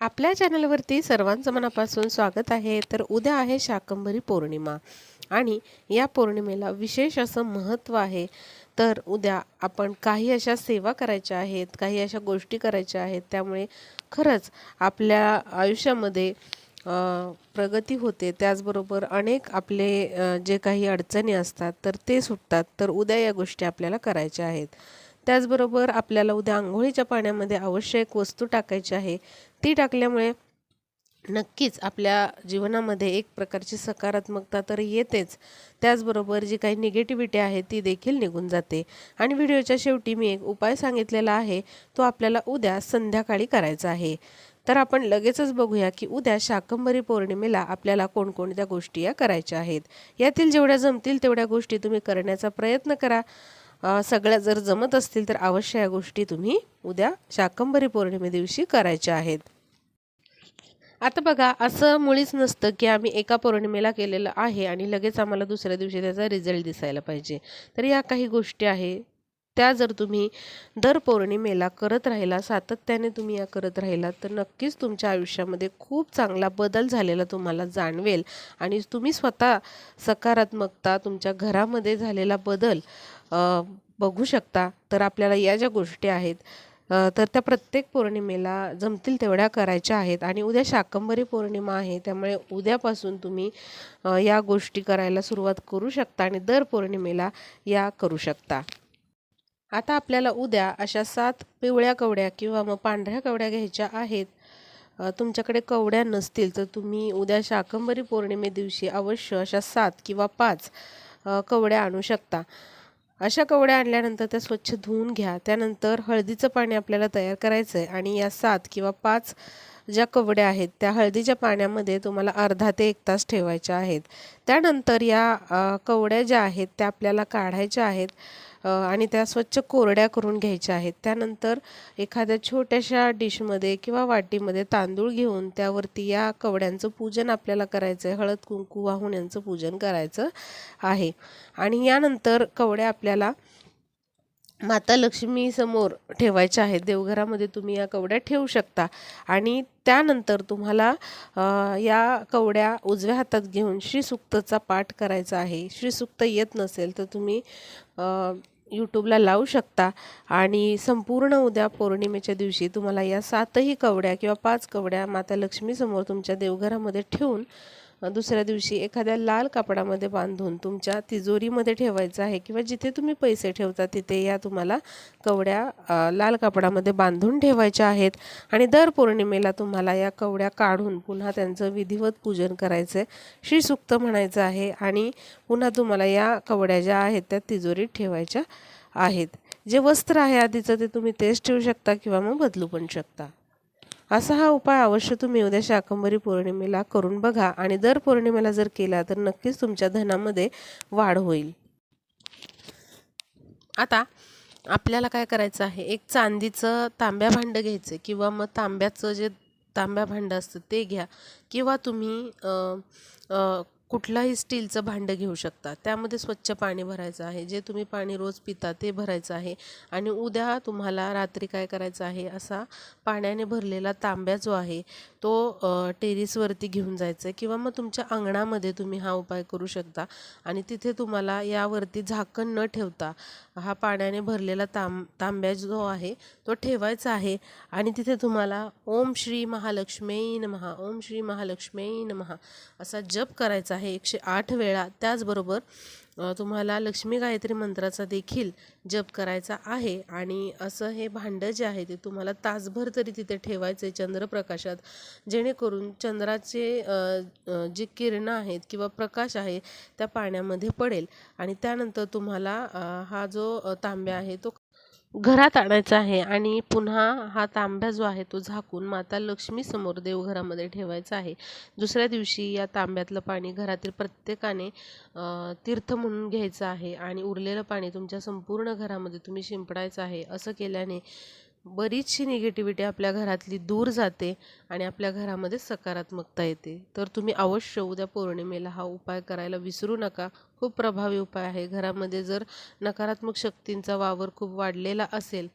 आपल्या चॅनलवरती सर्वांचं मनापासून स्वागत आहे. तर उद्या आहे शाकंभरी पौर्णिमा आणि या पौर्णिमेला विशेष असं महत्त्व आहे. तर उद्या आपण काही अशा सेवा करायच्या आहेत काही अशा गोष्टी करायच्या आहेत. त्यामुळे खरंच आपल्या आयुष्यामध्ये प्रगती होते. त्याचबरोबर अनेक आपले जे काही अडचणी असतात तर ते सुटतात. तर उद्या या गोष्टी आपल्याला करायच्या आहेत. त्याचबरोबर आपल्याला उद्या आंघोळीच्या पाण्यामध्ये आवश्यक एक वस्तू टाकायची आहे. ती टाकल्यामुळे नक्कीच आपल्या जीवनामध्ये एक प्रकारची सकारात्मकता तर येतेच. त्याचबरोबर जी काही निगेटिव्हिटी आहे ती देखील निघून जाते. आणि व्हिडिओच्या शेवटी मी एक उपाय सांगितलेला आहे. तो आपल्याला उद्या संध्याकाळी करायचा आहे. तर आपण लगेचच बघूया की उद्या शाकंभरी पौर्णिमेला आपल्याला कोणकोणत्या गोष्टी या करायच्या आहेत. यातील जेवढ्या जमतील तेवढ्या गोष्टी तुम्ही करण्याचा प्रयत्न करा. सगळ्या जर जमत असतील तर अवश्य या गोष्टी तुम्ही उद्या शाकंभरी पौर्णिमे दिवशी करायच्या आहेत. आता बघा असं मुळीच नसतं की आम्ही एका पौर्णिमेला केलेलं आहे आणि लगेच आम्हाला दुसऱ्या दिवशी त्याचा रिझल्ट दिसायला पाहिजे. तर या काही गोष्टी आहे. त्या जर तुम्ही दर पौर्णिमेला करत राहिला सातत्याने तुम्ही या करत राहिला तर नक्कीच तुमच्या आयुष्यामध्ये खूप चांगला बदल झालेला तुम्हाला जाणवेल. आणि तुम्ही स्वतः सकारात्मकता तुमच्या घरामध्ये झालेला बदल बघू शकता. तर आपल्याला या ज्या गोष्टी आहेत तर त्या प्रत्येक पौर्णिमेला जमतील तेवढ्या करायच्या आहेत आणि उद्या शाकंभरी पौर्णिमा आहे त्यामुळे उद्यापासून तुम्ही या गोष्टी करायला सुरुवात करू शकता आणि दर पौर्णिमेला या करू शकता. आता आपल्याला उद्या अशा सात पिवळ्या कवड्या किंवा मग पांढऱ्या कवड्या घ्यायच्या आहेत. तुमच्याकडे कवड्या नसतील तर तुम्ही उद्या शाकंभरी पौर्णिमे दिवशी अवश्य अशा सात किंवा पाच कवड्या आणू शकता. अशा कवड्या आणल्यानंतर त्या स्वच्छ धुवून घ्या. त्यानंतर हळदीचं पाणी आपल्याला तयार करायचं आहे आणि या सात किंवा पाच ज्या कवड्या आहेत त्या हळदीच्या पाण्यामध्ये तुम्हाला अर्धा ते एक तास ठेवायच्या आहेत. त्यानंतर या कवड्या ज्या आहेत त्या आपल्याला काढायच्या आहेत. आणि त्या स्वच्छ कोरड्या करून घ्यायच्या आहेत. त्यानंतर एखाद्या छोट्याशा डिशमध्ये किंवा वाटीमध्ये तांदूळ घेऊन त्यावरती या कवड्यांचं पूजन आपल्याला करायचं आहे हळद कुंकू वाहून यांचं पूजन करायचं आहे. आणि यानंतर कवड्या आपल्याला माता लक्ष्मी समोर ठेवायच्या आहेत. देवघरामध्ये तुम्ही या कवड्या ठेवू शकता. आणि त्यानंतर तुम्हाला या कवड्या उजव्या हातात घेऊन श्रीसुक्तचा पाठ करायचा आहे. श्रीसुक्त येत नसेल तर तुम्ही यूट्यूबला लावू शकता. आणि संपूर्ण उद्या पौर्णिमेच्या दिवशी तुम्हाला या सातही कवड्या किंवा पाच कवड्या माता लक्ष्मीसमोर तुमच्या देवघरामध्ये ठेवून दुसऱ्या दिवशी एखाद्या लाल कापडामध्ये बांधून तुमच्या तिजोरीमध्ये ठेवायचं आहे किंवा जिथे तुम्ही पैसे ठेवता तिथे या तुम्हाला कवड्या लाल कापडामध्ये बांधून ठेवायच्या आहेत. आणि दर पौर्णिमेला तुम्हाला या कवड्या काढून पुन्हा त्यांचं विधिवत पूजन करायचं आहे श्रीसुक्त म्हणायचं आहे आणि पुन्हा तुम्हाला या कवड्या ज्या आहेत त्या तिजोरीत ठेवायच्या आहेत. जे वस्त्र आहे आधीचं ते तुम्ही तेच ठेवू शकता किंवा मग बदलू पण शकता. असा हा उपाय अवश्य तुम्ही उद्या शाकंभरी पौर्णिमेला करून बघा आणि दर पौर्णिमेला जर केला तर नक्कीच तुमच्या धनामध्ये वाढ होईल. आता आपल्याला काय करायचं आहे? एक चांदीचं तांब्या भांडं घ्यायचं किंवा मग तांब्याचं जे तांब्या भांडं असतं ते घ्या किंवा तुम्ही कुठलाही स्टीलचं भांडं घेऊ शकता. त्यामध्ये स्वच्छ पाणी भरायचं आहे. जे तुम्ही पाणी रोज पिता ते भरायचं आहे. आणि उद्या तुम्हाला रात्री काय करायचं आहे? असा पाण्याने भरलेला तांब्या जो आहे तो टेरिसवरती टेरेसवरती घेऊन जायचं आहे किंवा मग तुमच्या अंगणामध्ये तुम्ही हा उपाय करू शकता. आणि तिथे तुम्हाला यावरती झाकण न ठेवता हा पाण्याने भरलेला तांब तांब्या जो आहे तो ठेवायचा आहे. आणि तिथे तुम्हाला ओम श्री महालक्ष्मी नमहा ओम श्री महालक्ष्मी नमहा असा जप करायचा आहे एकशे आठ वेळा. त्याचबरोबर तुम्हाला लक्ष्मी गायत्री मंत्राचा देखील जप करायचा आहे आणि असं हे भांडं जे आहे ते तुम्हाला तासभर तरी तिथे ठेवायचं आहे चंद्रप्रकाशात. जेणेकरून चंद्राचे जे जी किरणं आहेत किंवा प्रकाश आहे त्या पाण्यामध्ये पडेल आणि त्यानंतर तुम्हाला हा जो तांब्या आहे तो घरात आणायचा आहे आणि पुन्हा हा तांब्या जो आहे तो झाकून माता लक्ष्मी समोर देवघरामध्ये ठेवायचा आहे. दुसऱ्या दिवशी या तांब्यातलं पाणी घरातील प्रत्येकाने तीर्थ म्हणून घ्यायचं आहे आणि उरलेलं पाणी तुमच्या संपूर्ण घरामध्ये तुम्ही शिंपडायचं आहे असं केल्याने बरीचशी निगेटिव्हिटी आपल्या घरातली दूर जाते आणि आपल्या घरामध्ये सकारात्मकता येते. तर तुम्ही अवश्य उद्या पौर्णिमेला हा उपाय करायला विसरू नका. खूप प्रभावी उपाय आहे. घरामध्ये जर नकारात्मक शक्तींचा वावर खूप वाढलेला असेल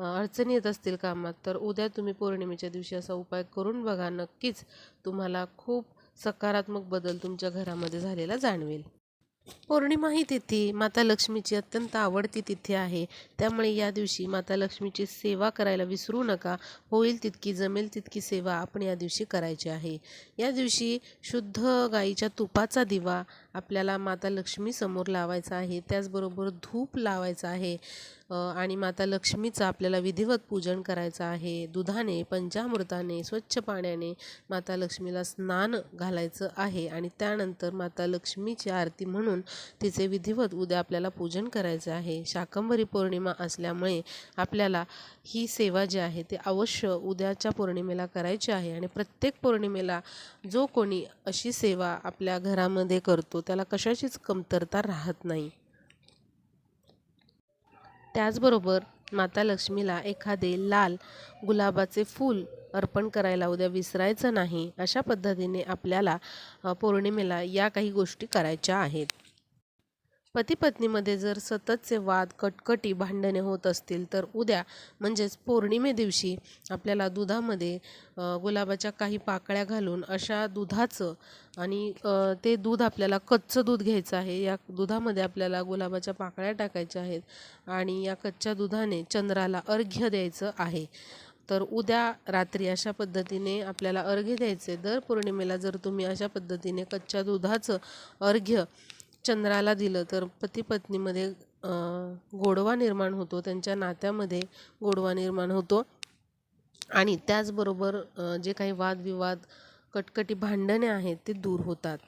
अडचणी येत असतील कामात तर उद्या तुम्ही पौर्णिमेच्या दिवशी असा उपाय करून बघा. नक्कीच तुम्हाला खूप सकारात्मक बदल तुमच्या घरामध्ये झालेला जाणवेल. पौर्णिमा ही तिथी माता लक्ष्मीची अत्यंत आवडती तिथी आहे. त्यामुळे या दिवशी माता लक्ष्मीची सेवा करायला विसरू नका. होईल तितकी जमेल तितकी सेवा आपण या दिवशी करायची आहे. या दिवशी शुद्ध गाईच्या तुपाचा दिवा आपल्याला माता लक्ष्मी समोर लावायचा आहे. त्याचबरोबर धूप लावायचा आहे. आणि माता लक्ष्मीचं आपल्याला विधिवत पूजन करायचं आहे दुधाने पंचामृताने स्वच्छ पाण्याने माता लक्ष्मीला स्नान घालायचं आहे आणि त्यानंतर माता लक्ष्मीची आरती म्हणून तिचे विधिवत उद्या आपल्याला पूजन करायचे आहे. शाकंभरी पौर्णिमा असल्यामुळे आपल्याला ही सेवा जी आहे ती अवश्य उद्याच्या पौर्णिमेला करायची आहे आणि प्रत्येक पौर्णिमेला जो कोणी अशी सेवा आपल्या घरामध्ये करतो त्याला कशाचीच कमतरता राहत नाही. त्याचबरोबर माता लक्ष्मीला एखादे लाल गुलाबाचे फूल अर्पण करायला उद्या विसरायचं नाही अशा पद्धतीने आपल्याला पौर्णिमेला या काही गोष्टी करायच्या आहेत. पती पत्नीमध्ये जर सततचे वाद कटकटी भांडणे होत असतील तर उद्या म्हणजेच पौर्णिमे दिवशी आपल्याला दुधामध्ये गुलाबाच्या काही पाकळ्या घालून अशा दुधाचं आणि ते दूध आपल्याला कच्चं दूध घ्यायचं आहे. या दुधामध्ये आपल्याला गुलाबाच्या पाकळ्या टाकायच्या आहेत आणि या कच्च्या दुधाने चंद्राला अर्घ्य द्यायचं आहे. तर उद्या रात्री अशा पद्धतीने आपल्याला अर्घ्य द्यायचे दर पौर्णिमेला जर तुम्ही अशा पद्धतीने कच्च्या दुधाचं अर्घ्य चंद्राला दिलं तर पती पत्नीमध्ये गोडवा निर्माण होतो. त्यांच्या नात्यामध्ये गोडवा निर्माण होतो. आणि त्याचबरोबर जे काही वादविवाद कटकटी भांडणे आहेत ते दूर होतात.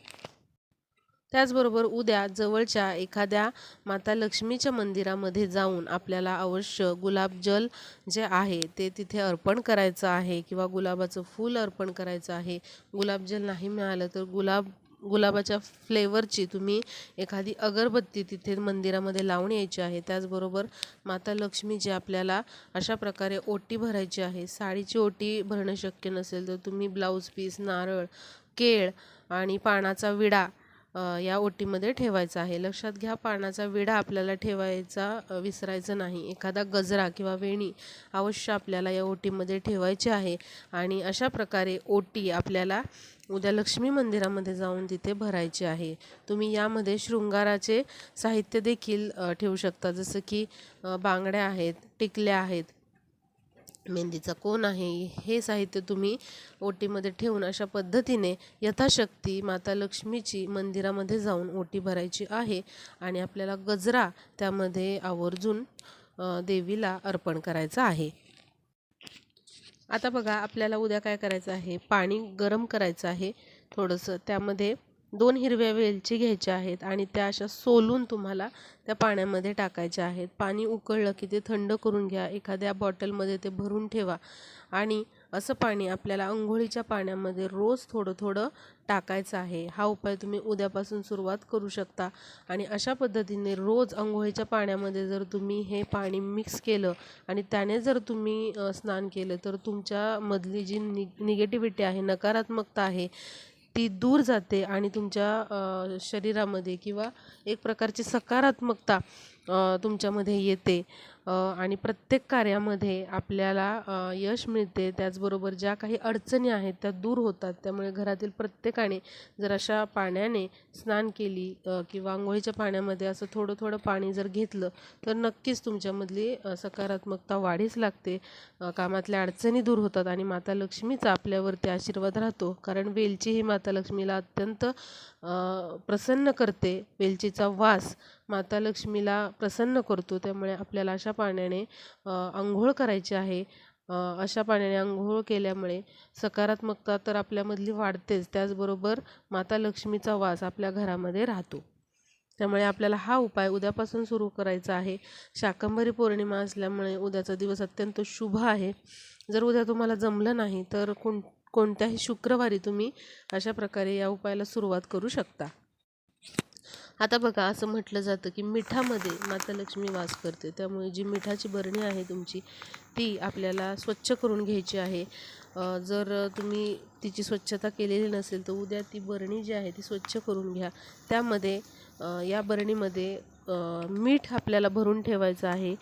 त्याचबरोबर उद्या जवळच्या एखाद्या माता लक्ष्मीच्या मंदिरामध्ये जाऊन आपल्याला अवश्य गुलाबजल जे आहे ते तिथे अर्पण करायचं आहे किंवा गुलाबाचं फूल अर्पण करायचं आहे. गुलाबजल नाही मिळालं तर गुलाब गुलाबाच्या फ्लेवरची तुम्ही एखादी अगरबत्ती तिथे मंदिरामध्ये लावून यायची आहे. त्याचबरोबर माता लक्ष्मी जी आपल्याला अशा प्रकारे ओटी भरायची आहे. साडीची ओटी भरणं शक्य नसेल तर तुम्ही ब्लाऊज पीस नारळ केळ आणि पानाचा विडा या ओटीमध्ये ठेवायचा आहे. लक्षात घ्या पानाचा विडा आपल्याला ठेवायचा विसरायचं नाही. एखादा गजरा किंवा वेणी अवश्य आपल्याला या ओटीमध्ये ठेवायची आहे आणि अशा प्रकारे ओटी आपल्याला उद्या लक्ष्मी मंदिरामध्ये जाऊन तिथे भरायची आहे. तुम्ही यामध्ये शृंगाराचे साहित्य देखील ठेवू शकता. जसं की बांगड्या आहेत टिकल्या आहेत मेहंदीचा कोण आहे? हे साहित्य तुम्ही ओटीमध्ये ठेवून अशा पद्धतीने यथाशक्ती माता लक्ष्मीची मंदिरामध्ये जाऊन ओटी भरायची आहे आणि आपल्याला गजरा त्यामध्ये आवर्जून देवीला अर्पण करायचं आहे. आता बघा आपल्याला उद्या काय करायचं आहे? पाणी गरम करायचं आहे. थोडंसं त्यामध्ये दोन हिरव्या वेलची घ्यायच्या आहेत आणि त्या अशा सोलून तुम्हाला त्या पाण्यामध्ये टाकायच्या आहेत. पाणी उकळलं की ते थंड करून घ्या. एखाद्या बॉटलमध्ये ते भरून ठेवा आणि असं पाणी आपल्याला अंघोळीच्या पाण्यामध्ये रोज थोडं थोडं टाकायचं आहे. हा उपाय तुम्ही उद्यापासून सुरुवात करू शकता आणि अशा पद्धतीने रोज अंघोळीच्या पाण्यामध्ये जर तुम्ही हे पाणी मिक्स केलं आणि त्याने जर तुम्ही स्नान केलं तर तुमच्यामधली जी नि निगेटिव्हिटी आहे नकारात्मकता आहे ती दूर जाते आणि तुमच्या शरीरामध्ये किंवा एक प्रकारची सकारात्मकता तुमच्यामध्ये येते. आणि प्रत्येक कार्यामध्ये आपल्याला यश मिळते. त्याचबरोबर ज्या काही अडचणी आहेत त्या दूर होतात. त्यामुळे घरातील प्रत्येकाने जर अशा पाण्याने स्नान केली किंवा आंघोळीच्या पाण्यामध्ये असं थोडं थोडं पाणी जर घेतलं तर नक्कीच तुमच्यामधली सकारात्मकता वाढीस लागते. कामातल्या अडचणी दूर होतात आणि माता लक्ष्मीचा आपल्यावरती आशीर्वाद राहतो. कारण वेलची ही माता लक्ष्मीला अत्यंत प्रसन्न करते. वेलचीचा वास माता लक्ष्मीला प्रसन्न करतो. त्यामुळे आपल्याला अशा पाण्याने आंघोळ करायची आहे. अशा पाण्याने आंघोळ केल्यामुळे सकारात्मकता तर आपल्यामधली वाढतेच. त्याचबरोबर माता लक्ष्मीचा वास आपल्या घरामध्ये राहतो. त्यामुळे आपल्याला हा उपाय उद्यापासून सुरू करायचा आहे. शाकंभरी पौर्णिमा असल्यामुळे उद्याचा दिवस अत्यंत शुभ आहे. जर उद्या तुम्हाला जमलं नाही तर कोण कोणत्याही शुक्रवारी तुम्ही अशा प्रकारे या उपायाला सुरुवात करू शकता. आता बघा असं म्हटलं जातं की मिठामध्ये माता लक्ष्मी वास करते. त्यामुळे जी मिठाची बरणी आहे तुमची ती आपल्याला स्वच्छ करून घ्यायची आहे. जर तुम्ही तिची स्वच्छता केलेली नसेल तर उद्या ती बरणी जी आहे ती स्वच्छ करून घ्या. त्यामध्ये या बरणीमध्ये मीठ आपल्याला भरून ठेवायचं आहे.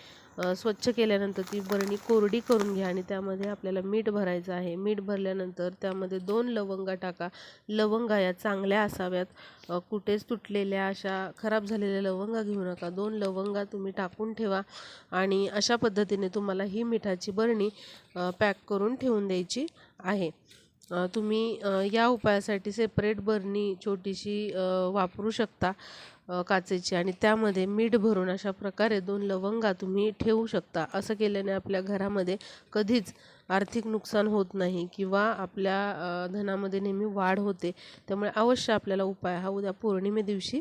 स्वच्छ केल्यानंतर ती बरणी कोरडी करून घ्या आणि त्यामध्ये आपल्याला मीठ भरायचं आहे. मीठ भरल्यानंतर त्यामध्ये दोन लवंगा टाका. लवंगा या चांगल्या असाव्यात. कुठेच तुटलेल्या अशा खराब झालेल्या लवंगा घेऊ नका. दोन लवंगा तुम्ही टाकून ठेवा आणि अशा पद्धतीने तुम्हाला ही मिठाची बरणी पॅक करून ठेवून द्यायची आहे. तुम्ही या उपायासाठी सेपरेट बरणी छोटीशी वापरू शकता काचेची. आणि त्यामध्ये मीठ भरून अशा प्रकारे दोन लवंगा तुम्ही ठेवू शकता. असं केल्याने आपल्या घरामध्ये कधीच आर्थिक नुकसान होत नाही किंवा आपल्या धनामध्ये नेहमी वाढ होते. त्यामुळे अवश्य आपल्याला उपाय हा उद्या पौर्णिमे दिवशी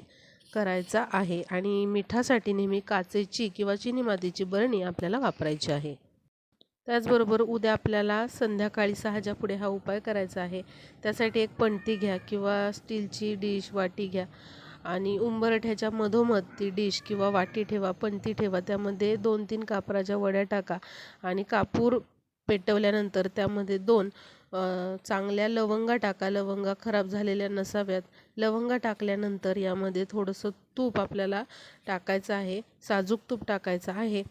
करायचा आहे. आणि मिठासाठी नेहमी काचेची किंवा चिनी मातीची बरणी आपल्याला वापरायची आहे. त्याचबरोबर उद्या आपल्याला संध्याकाळी सहाच्या पुढे हा उपाय करायचा आहे. त्यासाठी एक पणती घ्या किंवा स्टीलची डिश वाटी घ्या. आणि उंबरठ्याच्या मधोमध ती डिश किंवा वाटी ठेवा पणती ठेवा. त्यामध्ये दोन तीन कापराच्या वड्या टाका आणि कापूर पेटवल्यानंतर त्यामध्ये दोन चांगल्या लवंगा टाका. लवंगा खराब झालेल्या नसाव्यात. लवंगा टाकल्यानंतर यामध्ये थोडंसं तूप आपल्याला टाकायचं आहे. साजूक तूप टाकायचं आहे.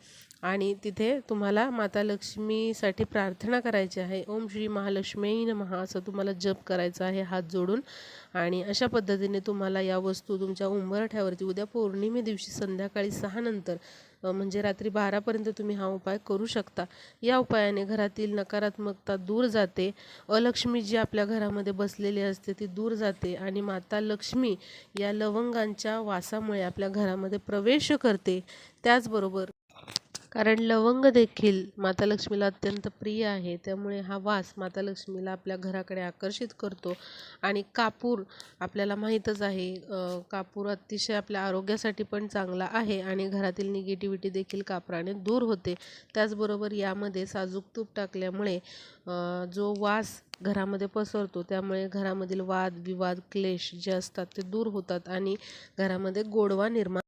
आणि तिथे तुम्हाला माता लक्ष्मीसाठी प्रार्थना करायची आहे. ओम श्री महालक्ष्मी महा असं तुम्हाला जप करायचं आहे हात जोडून. आणि अशा पद्धतीने तुम्हाला या वस्तू तुमच्या उंबरठ्यावरती उद्या पौर्णिमे दिवशी संध्याकाळी सहा नंतर म्हणजे रात्री बारापर्यंत तुम्ही हा उपाय करू शकता. या उपायाने घरातील नकारात्मकता दूर जाते. अलक्ष्मी जी आपल्या घरामध्ये बसलेली असते ती दूर जाते आणि माता लक्ष्मी या लवंगांच्या वासामुळे आपल्या घरामध्ये प्रवेश करते. त्याचबरोबर कारण लवंग देखील माता लक्ष्मीला अत्यंत प्रिय आहे. त्यामुळे हा वास माता लक्ष्मीला आपल्या घराकडे आकर्षित करतो. आणि कापूर आपल्याला माहीतच आहे कापूर अतिशय आपल्या आरोग्यासाठी पण चांगला आहे आणि घरातील निगेटिव्हिटी देखील कापराने दूर होते. त्याचबरोबर यामध्ये साजूक तूप टाकल्यामुळे जो वास घरामध्ये पसरतो त्यामुळे घरामधील वाद विवाद क्लेश जे असतात ते दूर होतात आणि घरामध्ये गोडवा निर्माण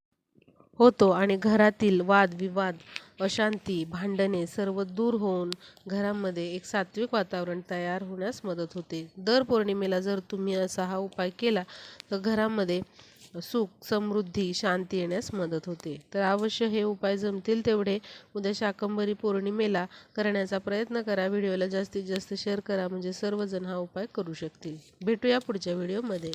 होतो आणि घरातील वादविवाद अशांती भांडणे सर्व दूर होऊन घरामध्ये एक सात्विक वातावरण तयार होण्यास मदत होते. दर पौर्णिमेला जर तुम्ही असा हा उपाय केला तर घरामध्ये सुख समृद्धी शांती येण्यास मदत होते. तर अवश्य हे उपाय जमतील तेवढे उद्या शाकंभरी पौर्णिमेला करण्याचा प्रयत्न करा. व्हिडिओला जास्तीत जास्त शेअर करा. म्हणजे सर्वजण हा उपाय करू शकतील. भेटूया पुढच्या व्हिडिओमध्ये.